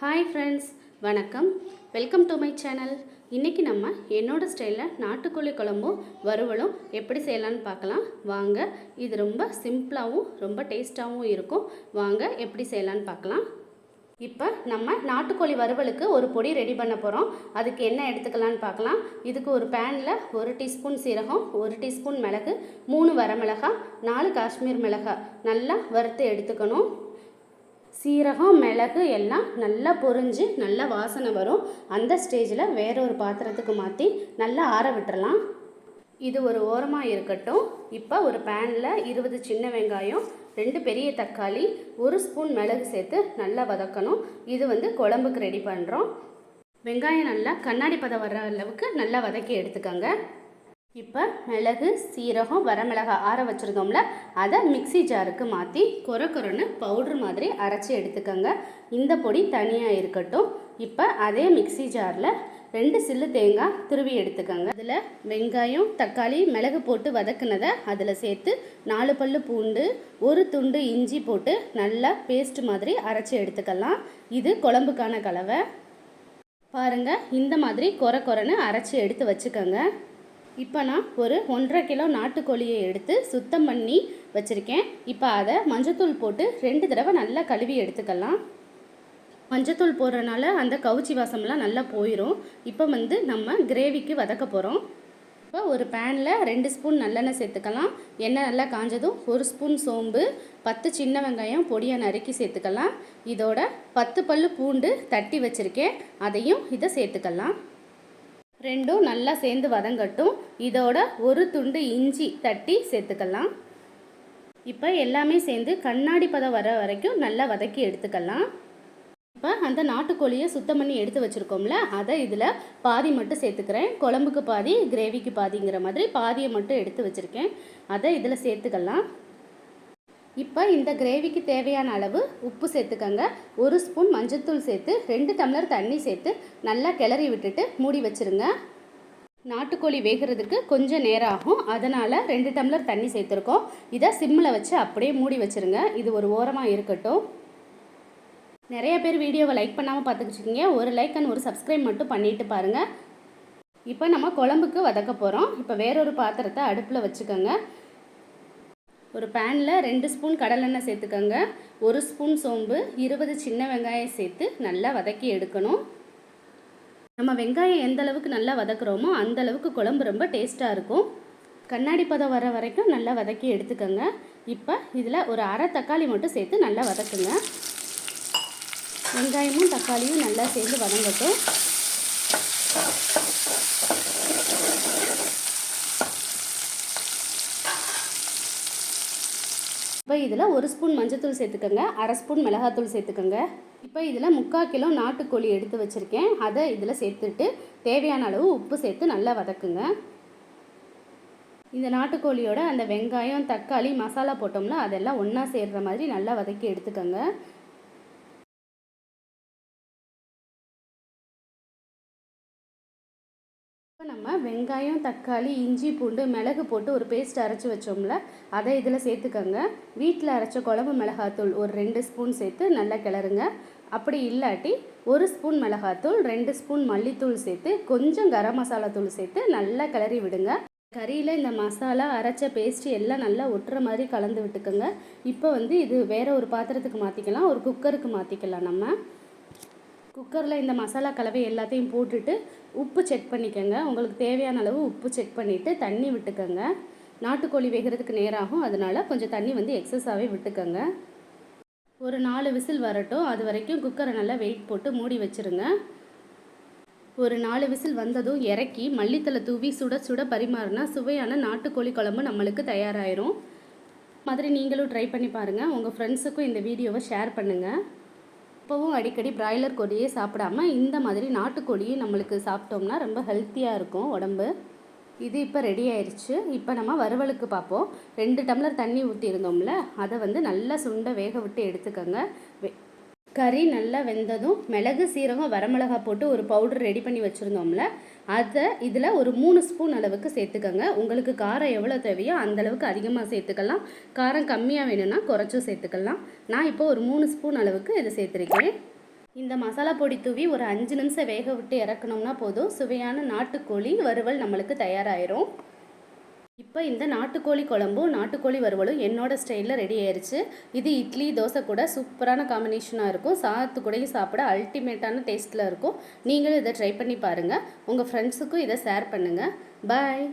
Hi friends வணக்கம். Welcome to my channel இன்றைக்கி நம்ம என்னோடய ஸ்டைலில் நாட்டுக்கோழி குழம்பும் வறுவலும் எப்படி செய்யலான்னு பார்க்கலாம். வாங்க இது ரொம்ப சிம்பிளாகவும் ரொம்ப டேஸ்ட்டாகவும் இருக்கும். வாங்க எப்படி செய்யலான்னு பார்க்கலாம். இப்போ நம்ம நாட்டுக்கோழி வறுவலுக்கு ஒரு பொடி ரெடி பண்ண போகிறோம் அதுக்கு என்ன எடுத்துக்கலான்னு பார்க்கலாம். இதுக்கு ஒரு பேனில் ஒரு டீஸ்பூன் சீரகம் ஒரு டீஸ்பூன் மிளகு மூணு வரமிளகாய் நாலு காஷ்மீர் மிளகாய். நல்லா வறுத்து எடுத்துக்கணும். சீரகம் மிளகு எல்லாம் நல்லா பொரிஞ்சு நல்லா வாசனை வரும். அந்த ஸ்டேஜில் வேற ஒரு பாத்திரத்துக்கு மாற்றி நல்லா ஆற விட்டுறலாம். இது ஒரு ஓரமாக இருக்கட்டும். இப்போ ஒரு பேனில் இருபது சின்ன வெங்காயம் ரெண்டு பெரிய தக்காளி ஒரு ஸ்பூன் மிளகு சேர்த்து நல்லா வதக்கணும். இது வந்து குழம்புக்கு ரெடி பண்ணுறோம் வெங்காயம் நல்லா கண்ணாடி பதம் வர அளவுக்கு நல்லா வதக்கி எடுத்துக்கோங்க. இப்போ மிளகு சீரகம் வரமிளகாய் ஆற வச்சுருக்கோம்ல அதை மிக்ஸி ஜாருக்கு மாற்றி கொர கொரன்னு பவுட்ரு மாதிரி அரைச்சி எடுத்துக்கோங்க. இந்த பொடி தனியாக இருக்கட்டும். இப்போ அதே மிக்ஸி ஜாரில் ரெண்டு சில்லு தேங்காய் துருவி எடுத்துக்கோங்க. அதில் வெங்காயம் தக்காளி மிளகு போட்டு வதக்குனதை அதில் சேர்த்து நாலு பல்லு பூண்டு ஒரு துண்டு இஞ்சி போட்டு நல்லா பேஸ்ட் மாதிரி அரைச்சி எடுத்துக்கலாம். இது குழம்புக்கான கலவை. பாருங்கள் இந்த மாதிரி கொர கொரன்னு அரைச்சி எடுத்து வச்சுக்கோங்க. இப்போ நான் ஒரு ஒன்றரை கிலோ நாட்டுக்கோழியை எடுத்து சுத்தம் பண்ணி வச்சுருக்கேன். இப்போ அதை மஞ்சத்தூள் போட்டு ரெண்டு தடவை நல்லா கழுவி எடுத்துக்கலாம். மஞ்சத்தூள் போடுறனால அந்த கவுச்சி வாசம்லாம் நல்லா போயிடும் இப்போ வந்து நம்ம கிரேவிக்கு வதக்க போகிறோம் இப்போ ஒரு பேனில் ரெண்டு ஸ்பூன் நல்லெண்ணெய் சேர்த்துக்கலாம். எண்ணெய் நல்லா காஞ்சதும் ஒரு ஸ்பூன் சோம்பு பத்து சின்ன வெங்காயம் பொடியாக நறுக்கி சேர்த்துக்கலாம். இதோட பத்து பல்லு பூண்டு தட்டி வச்சுருக்கேன். அதையும் இதை சேர்த்துக்கலாம். ரெண்டும் நல்லா சேர்ந்து வதங்கட்டும். இதோட ஒரு துண்டு இஞ்சி தட்டி சேர்த்துக்கலாம். இப்போ எல்லாமே சேர்ந்து கண்ணாடி பதம் வர வரைக்கும் நல்லா வதக்கி எடுத்துக்கலாம். இப்போ அந்த நாட்டுக்கோழியை சுத்தம் பண்ணி எடுத்து வச்சுருக்கோம்ல அதை இதில் பாதி மட்டும் சேர்த்துக்கிறேன். குழம்புக்கு பாதி கிரேவிக்கு பாதிங்கிற மாதிரி பாதியை மட்டும் எடுத்து வச்சுருக்கேன். அதை இதில் சேர்த்துக்கலாம். இப்போ இந்த கிரேவிக்கு தேவையான அளவு உப்பு சேர்த்துக்கங்க. ஒரு ஸ்பூன் மஞ்சத்தூள் சேர்த்து ரெண்டு டம்ளர் தண்ணி சேர்த்து நல்லா கிளறி விட்டுட்டு மூடி வச்சுருங்க. நாட்டுக்கோழி வேகிறதுக்கு கொஞ்சம் நேரம் ஆகும். அதனால் ரெண்டு டம்ளர் தண்ணி சேர்த்துருக்கோம். இதை சிம்மில் வச்சு அப்படியே மூடி வச்சுருங்க. இது ஒரு ஓரமாக இருக்கட்டும். நிறைய பேர் வீடியோவை லைக் பண்ணாமல் பார்த்துக்கிச்சிருக்கீங்க ஒரு லைக் அண்ட் ஒரு சப்ஸ்கிரைப் மட்டும் பண்ணிட்டு பாருங்கள் இப்போ நம்ம குழம்புக்கு வதக்க போகிறோம் இப்போ வேறொரு பாத்திரத்தை அடுப்பில் வச்சுக்கோங்க. ஒரு பேனில் ரெண்டு ஸ்பூன் கடலெண்ணெய் சேர்த்துக்கோங்க. ஒரு ஸ்பூன் சோம்பு இருபது சின்ன வெங்காயம் சேர்த்து நல்லா வதக்கி எடுக்கணும். நம்ம வெங்காயம் எந்த அளவுக்கு நல்லா வதக்குறோமோ அந்த அளவுக்கு குழம்பு ரொம்ப டேஸ்ட்டாக இருக்கும். கண்ணாடி பதம் வர வரைக்கும் நல்லா வதக்கி எடுத்துக்கோங்க. இப்போ இதில் ஒரு அரை தக்காளி மட்டும் சேர்த்து நல்லா வதக்குங்க. வெங்காயமும் தக்காளியும் நல்லா சேர்ந்து வதங்கட்டும். இதில் ஒரு ஸ்பூன் மஞ்சத்தூள் சேர்த்துக்கோங்க அரை ஸ்பூன் மிளகாத்தூள் சேர்த்துக்கோங்க. இப்போ இதில் முக்கால் கிலோ நாட்டுக்கோழி எடுத்து வச்சுருக்கேன். அதை இதில் சேர்த்துட்டு தேவையான அளவு உப்பு சேர்த்து நல்லா வதக்குங்க. இந்த நாட்டுக்கோழியோட அந்த வெங்காயம் தக்காளி மசாலா போட்டோம்னா அதெல்லாம் ஒன்றா சேர்கிற மாதிரி நல்லா வதக்கி எடுத்துக்கோங்க. நம்ம வெங்காயம் தக்காளி இஞ்சி பூண்டு மிளகு போட்டு ஒரு பேஸ்ட் அரைச்சி வச்சோம்ல அதை இதில் சேர்த்துக்கோங்க. வீட்டில் அரைச்ச குழம்பு மிளகாத்தூள் ஒரு ரெண்டு ஸ்பூன் சேர்த்து நல்லா கிளறுங்க. அப்படி இல்லாட்டி ஒரு ஸ்பூன் மிளகாத்தூள் ரெண்டு ஸ்பூன் மல்லித்தூள் சேர்த்து கொஞ்சம் கரம் மசாலா தூள் சேர்த்து நல்லா கிளறி விடுங்க. கறியில் இந்த மசாலா அரைச்ச பேஸ்ட்டு எல்லாம் நல்லா ஒட்டுற மாதிரி கலந்து விட்டுக்கோங்க. இப்போ வந்து இது வேறு ஒரு பாத்திரத்துக்கு மாற்றிக்கலாம் ஒரு குக்கருக்கு மாற்றிக்கலாம் நம்ம. குக்கரில் இந்த மசாலா கலவை எல்லாத்தையும் போட்டுட்டு உப்பு செக் பண்ணிக்கோங்க. உங்களுக்கு தேவையான அளவு உப்பு செக் பண்ணிவிட்டு தண்ணி விட்டுக்கோங்க. நாட்டுக்கோழி வேகிறதுக்கு நேராகும். அதனால் கொஞ்சம் தண்ணி வந்து எக்ஸஸாகவே விட்டுக்கோங்க. ஒரு நாலு விசில் வரட்டும். அது வரைக்கும் குக்கரை நல்லா வெயிட் போட்டு மூடி வச்சுருங்க. ஒரு நாலு விசில் வந்ததும் இறக்கி மல்லித்தலை தூவி சுட சுட பரிமாறினா சுவையான நாட்டுக்கோழி குழம்பு நம்மளுக்கு தயாராகிரும் மாதிரி நீங்களும் ட்ரை பண்ணி பாருங்கள் உங்கள் ஃப்ரெண்ட்ஸுக்கும் இந்த வீடியோவை ஷேர் பண்ணுங்கள் இப்போவும் அடிக்கடி பிராய்லர் கோழியே சாப்பிடாம இந்த மாதிரி நாட்டுக்கோழியை நம்மளுக்கு சாப்பிட்டோம்னா ரொம்ப ஹெல்த்தியாக இருக்கும் உடம்பு. இது இப்போ ரெடி ஆயிடுச்சு இப்போ நம்ம வறுவலுக்கு பார்ப்போம். ரெண்டு டம்ளர் தண்ணி ஊற்றிருந்தோம்ல அதை வந்து நல்லா சுண்டை வேக விட்டு எடுத்துக்கோங்க. வே கறி நல்லா வெந்ததும் மிளகு சீரகம் வரமிளகா போட்டு ஒரு பவுடர் ரெடி பண்ணி வச்சுருந்தோம்ல அதை இதில் ஒரு மூணு ஸ்பூன் அளவுக்கு சேர்த்துக்கோங்க. உங்களுக்கு காரம் எவ்வளோ தேவையோ அந்த அளவுக்கு அதிகமாக சேர்த்துக்கலாம். காரம் கம்மியாக வேணும்னா குறைச்சும் சேர்த்துக்கலாம். நான் இப்போ ஒரு மூணு ஸ்பூன் அளவுக்கு இதை சேர்த்துருக்கேன். இந்த மசாலா பொடி தூவி ஒரு அஞ்சு நிமிஷம் வேக விட்டு இறக்கணும்னா போதும். சுவையான நாட்டுக்கோழி வறுவல் நம்மளுக்கு தயாராகிரும் இப்போ இந்த நாட்டுக்கோழி குழம்பும் நாட்டுக்கோழி வறுவலும் என்னோட ஸ்டைலில் ரெடி ஆயிடுச்சு இது இட்லி தோசை கூட சூப்பரான காம்பினேஷனாக இருக்கும். சாதத்து கூடயும் சாப்பிட அல்டிமேட்டான டேஸ்ட்டில் இருக்கும். நீங்களும் இதை ட்ரை பண்ணி பாருங்கள் உங்கள் ஃப்ரெண்ட்ஸுக்கும் இதை ஷேர் பண்ணுங்கள் பாய்